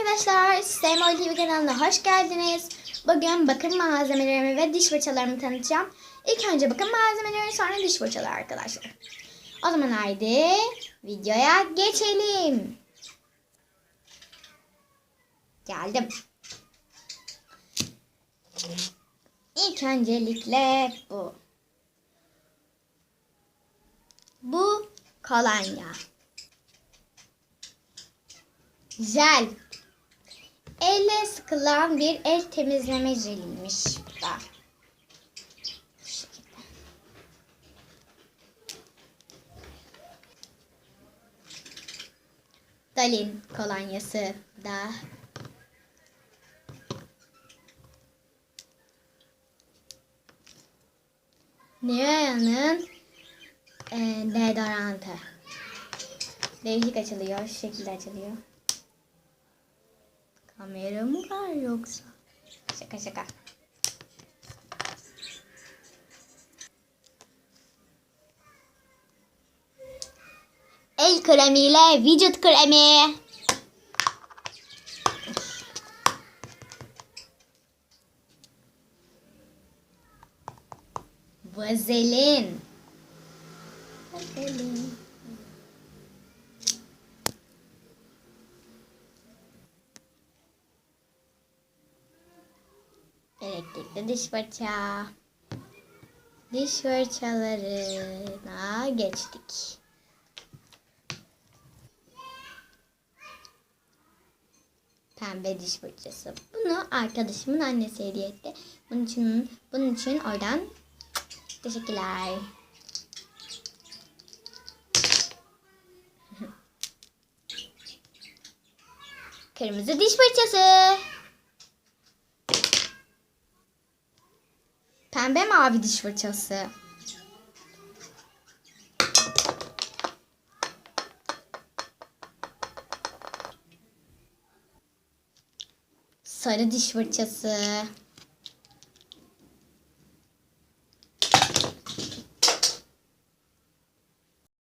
arkadaşlar, Semol TV kanalına hoş geldiniz. Bugün bakım malzemelerimi ve diş fırçalarımı tanıtacağım. İlk önce bakım malzemeleri sonra diş fırçaları arkadaşlar. O zaman haydi videoya geçelim. Geldim. İlk öncelikle bu. Bu kolonya. Jel. Elle sıkılan bir el temizleme jeliymiş bu da. Dalin kolonyası da. Nivea'nın e, deodorantı. Değişik açılıyor. Şu şekilde açılıyor. Kamera mı var yoksa? Şaka şaka. El kremiyle vücut kremi. Vazelin. Vazelin. Elektrikli diş fırça. Diş fırçalarına geçtik. Pembe diş fırçası. Bunu arkadaşımın annesi hediye etti. Bunun için, bunun için oradan teşekkürler. Kırmızı diş fırçası. Pembe mavi diş fırçası. Sarı diş fırçası.